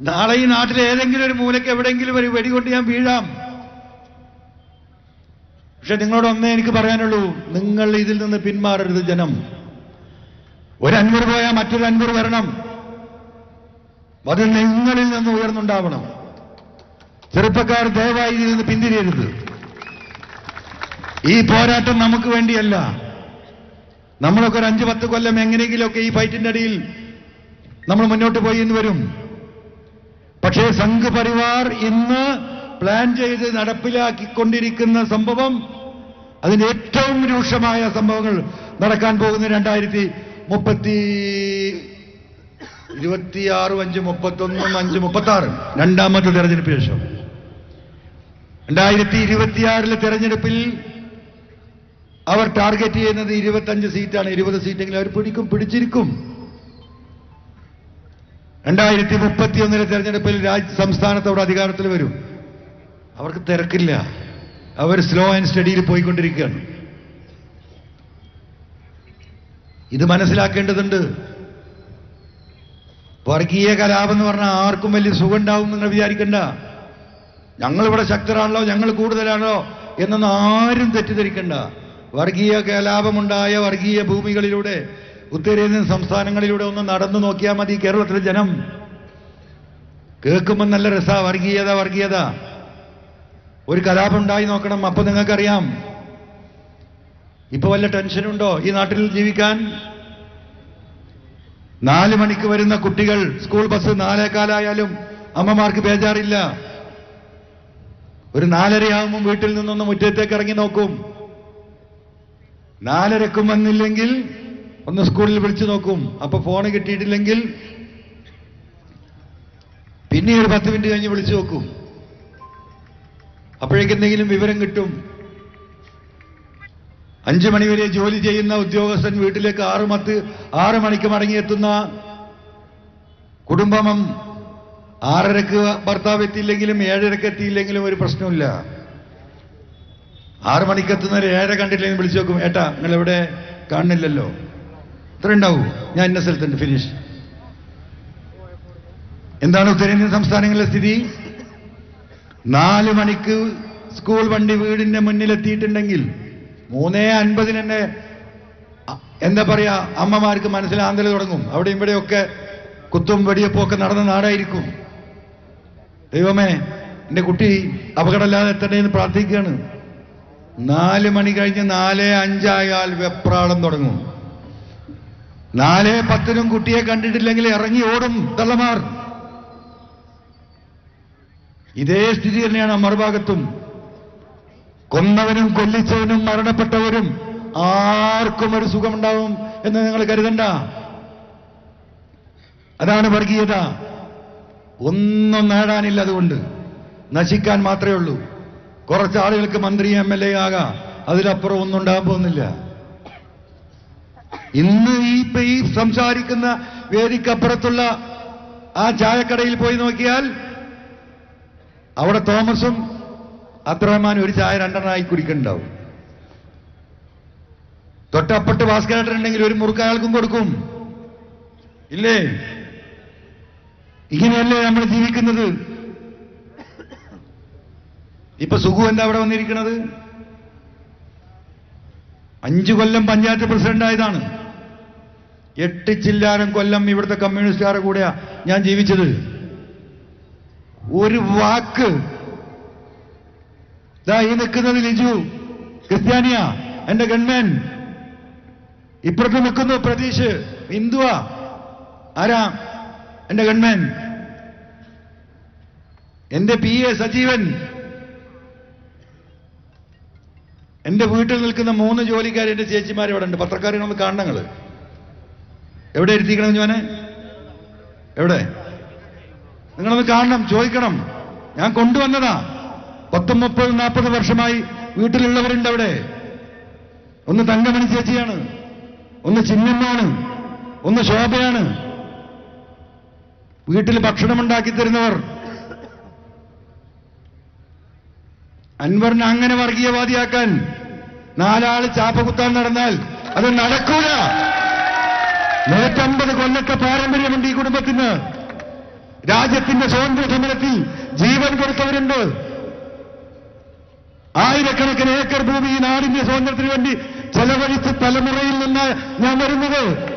നാളെ ഈ നാട്ടിലെ ഏതെങ്കിലും ഒരു മൂലയ്ക്ക് എവിടെയെങ്കിലും ഒരു വെടികൊണ്ട് ഞാൻ വീഴാം. പക്ഷെ നിങ്ങളോട് ഒന്നേ എനിക്ക് പറയാനുള്ളൂ നിങ്ങൾ ഇതിൽ നിന്ന് പിന്മാറരുത് ജനം. ഒരു അൻപർ പോയാൽ മറ്റൊരു അൻപർ വരണം. അത് നിങ്ങളിൽ നിന്ന് ഉയർന്നുണ്ടാവണം. ചെറുപ്പക്കാർ ദയവായി ഇതിൽ നിന്ന് പിന്തിരിയരുത്. ഈ പോരാട്ടം നമുക്ക് വേണ്ടിയല്ല. നമ്മളൊക്കെ ഒരു അഞ്ച് പത്ത് കൊല്ലം എങ്ങനെയെങ്കിലുമൊക്കെ ഈ ഫൈറ്റിന്റെ അടിയിൽ നമ്മൾ മുന്നോട്ട് പോയി എന്ന് വരും. പക്ഷേ സംഘ് പരിവാർ ഇന്ന് പ്ലാൻ ചെയ്ത് നടപ്പിലാക്കിക്കൊണ്ടിരിക്കുന്ന സംഭവം അതിന്റെ ഏറ്റവും രൂക്ഷമായ സംഭവങ്ങൾ നടക്കാൻ പോകുന്ന രണ്ടായിരത്തി മുപ്പത്തി ഇരുപത്തിയാറും അഞ്ച് മുപ്പത്തൊന്നും അഞ്ച് മുപ്പത്തി ആറ് രണ്ടാമത്തെ തെരഞ്ഞെടുപ്പ് ശേഷം. രണ്ടായിരത്തി ഇരുപത്തിയാറിലെ തെരഞ്ഞെടുപ്പിൽ അവർ ടാർഗറ്റ് ചെയ്യുന്നത് ഇരുപത്തഞ്ച് സീറ്റാണ്. ഇരുപത് സീറ്റെങ്കിലും അവർ പിടിക്കും പിടിച്ചിരിക്കും. രണ്ടായിരത്തി മുപ്പത്തിയൊന്നിലെ തെരഞ്ഞെടുപ്പിൽ രാജ് സംസ്ഥാനത്ത് അവിടെ അധികാരത്തിൽ വരും. അവർക്ക് തിരക്കില്ല. അവർ സ്ലോ ആൻഡ് സ്റ്റഡിയിൽ പോയിക്കൊണ്ടിരിക്കുകയാണ്. ഇത് മനസ്സിലാക്കേണ്ടതുണ്ട്. വർഗീയ കലാപം എന്ന് പറഞ്ഞാൽ ആർക്കും വലിയ സുഖം ഉണ്ടാവും നിങ്ങൾ വിചാരിക്കണ്ട. ഞങ്ങളിവിടെ ശക്തരാണല്ലോ ഞങ്ങൾ കൂടുതലാണല്ലോ എന്നൊന്നും ആരും തെറ്റിദ്ധരിക്കണ്ട. വർഗീയ കലാപമുണ്ടായ വർഗീയ ഭൂമികളിലൂടെ ഉത്തരേന്ത്യൻ സംസ്ഥാനങ്ങളിലൂടെ ഒന്ന് നടന്നു നോക്കിയാൽ മതി കേരളത്തിലെ ജനം. കേൾക്കുമ്പോൾ നല്ല രസാ വർഗീയത വർഗീയത. ഒരു കലാപം ഉണ്ടായി നോക്കണം അപ്പൊ നിങ്ങൾക്കറിയാം. ഇപ്പൊ വല്ല ടെൻഷനുണ്ടോ ഈ നാട്ടിൽ ജീവിക്കാൻ? നാല് മണിക്ക് വരുന്ന കുട്ടികൾ സ്കൂൾ ബസ് നാലേക്കാലായാലും അമ്മമാർക്ക് ബേജാറില്ല. ഒരു നാലരയാകുമ്പോൾ വീട്ടിൽ നിന്നൊന്ന് മുറ്റത്തേക്ക് ഇറങ്ങി നോക്കും. നാലരക്കും വന്നില്ലെങ്കിൽ ഒന്ന് സ്കൂളിൽ വിളിച്ചു നോക്കും. അപ്പൊ ഫോൺ കിട്ടിയിട്ടില്ലെങ്കിൽ പിന്നെ ഒരു പത്ത് മിനിറ്റ് കഴിഞ്ഞ് വിളിച്ചു നോക്കും. അപ്പോഴേക്ക് എന്തെങ്കിലും വിവരം കിട്ടും. അഞ്ചു മണിവരെ ജോലി ചെയ്യുന്ന ഉദ്യോഗസ്ഥൻ വീട്ടിലേക്ക് ആറ് മത്ത് ആറ് മണിക്ക് മടങ്ങിയെത്തുന്ന കുടുംബം ആറരക്ക് ഭർത്താവ് എത്തിയില്ലെങ്കിലും ഏഴരക്ക് എത്തിയില്ലെങ്കിലും ഒരു പ്രശ്നമില്ല ആറു മണിക്ക് എത്തുന്നവർ ഏഴര കണ്ടില്ലെങ്കിൽ വിളിച്ചു നോക്കും. ഏട്ടാ നിങ്ങൾ എവിടെ കാണുന്നില്ലല്ലോ. ഇത്ര ഉണ്ടാവൂ. ഞാൻ ഇന്ന സ്ഥലത്തുണ്ട് ഫിനിഷ്. എന്താണ് ഉത്തരേന്ത്യൻ സംസ്ഥാനങ്ങളിലെ സ്ഥിതി? നാല് മണിക്ക് സ്കൂൾ വണ്ടി വീടിന്റെ മുന്നിലെത്തിയിട്ടുണ്ടെങ്കിൽ മൂന്നേ അൻപതിന് തന്നെ എന്താ പറയാ അമ്മമാർക്ക് മനസ്സിലാന്തൽ തുടങ്ങും. അവിടെ ഇവിടെയൊക്കെ കുത്തും വെടിയപ്പൊക്കെ നടന്ന നാടായിരിക്കും. ദൈവമേ എന്റെ കുട്ടി അപകടമില്ലാതെ എത്തണേ എന്ന് പ്രാർത്ഥിക്കുകയാണ്. നാല് മണി കഴിഞ്ഞ് നാല് അഞ്ചായാൽ വെപ്രാളം തുടങ്ങും. നാല് പത്തിനും കുട്ടിയെ കണ്ടിട്ടില്ലെങ്കിൽ ഇറങ്ങി ഓടും തള്ളമാർ. ഇതേ സ്ഥിതി തന്നെയാണ് മറുഭാഗത്തും. കൊന്നവനും കൊല്ലിച്ചവനും മരണപ്പെട്ടവരും ആർക്കും ഒരു സുഖമുണ്ടാവും എന്ന് നിങ്ങൾ കരുതണ്ട. അതാണ് വർഗീയത. ഒന്നും നേടാനില്ല അതുകൊണ്ട്. നശിക്കാൻ മാത്രമേ ഉള്ളൂ. കുറച്ച് ആളുകൾക്ക് മന്ത്രി എം എൽ എ ആകാം. അതിലപ്പുറം ഒന്നും ഉണ്ടാകാൻ പോകുന്നില്ല. ഇന്ന് ഈ ഈ സംസാരിക്കുന്ന വേദിക്കപ്പുറത്തുള്ള ആ ചായക്കടയിൽ പോയി നോക്കിയാൽ അവിടെ തോമസും അബ്ദുറഹ്മാനും ഒരു ചായ രണ്ടെണ്ണമായി കുടിക്കുന്നുണ്ടാവും തൊട്ടപ്പുറത്ത് ഭാസ്കരേട്ടൻ ഉണ്ടെങ്കിൽ ഒരു മുറുക്ക് അയാൾക്കും കൊടുക്കും. ഇല്ലേ? ഇങ്ങനെയല്ലേ നമ്മൾ ജീവിക്കുന്നത്? ഇപ്പൊ സുഖു എന്താ അവിടെ വന്നിരിക്കുന്നത് അഞ്ചു കൊല്ലം പഞ്ചായത്ത് പ്രസിഡന്റ് ആയതാണ്. എട്ട് ചില്ലാനം കൊല്ലം ഇവിടുത്തെ കമ്മ്യൂണിസ്റ്റുകാരുടെ കൂടെയാ ഞാൻ ജീവിച്ചത്. ഒരു വാക്ക്. ഈ നിൽക്കുന്നത് ലിജു. ക്രിസ്ത്യാനിയ. എന്റെ ഗൺമാൻ ഇപ്പുറത്ത് നിൽക്കുന്നു പ്രതീഷ്. ഹിന്ദുവാ ആരാ? എന്റെ ഗൺമാൻ എന്റെ പി എ സജീവൻ. എന്റെ വീട്ടിൽ നിൽക്കുന്ന മൂന്ന് ജോലിക്കാർ എന്റെ ചേച്ചിമാർ ഇവിടെ ഉണ്ട് പത്രക്കാരെ ഒന്ന് കാണണങ്ങൾ എവിടെ ഇരുത്തിക്കണം ഞാൻ എവിടെ? നിങ്ങളൊന്ന് കാണണം ചോദിക്കണം. ഞാൻ കൊണ്ടുവന്നതാ. പത്തും മുപ്പത് നാൽപ്പത് വർഷമായി വീട്ടിലുള്ളവരുണ്ട് അവിടെ. ഒന്ന് തങ്കമണി ചേച്ചിയാണ്. ഒന്ന് ചിന്നമ്മാണ് ഒന്ന് ശോഭയാണ്. വീട്ടിൽ ഭക്ഷണം ഉണ്ടാക്കി തരുന്നവർ. അൻവറിനെ അങ്ങനെ വർഗീയവാദിയാക്കാൻ നാലാൾ ചാപ്പ കുത്താൻ നടന്നാൽ അത് നടക്കൂല. നൂറ്റമ്പത് കൊല്ലത്തെ പാരമ്പര്യമുണ്ട് ഈ കുടുംബത്തിന്. രാജ്യത്തിന്റെ സ്വാതന്ത്ര്യ സമരത്തിൽ ജീവൻ കൊടുത്തവരുണ്ട്. ആയിരക്കണക്കിന് ഏക്കർ ഭൂമി ഈ നാടിന്റെ സ്വാതന്ത്ര്യത്തിന് വേണ്ടി ചെലവഴിച്ച തലമുറയിൽ നിന്ന് ഞാൻ വരുന്നത്.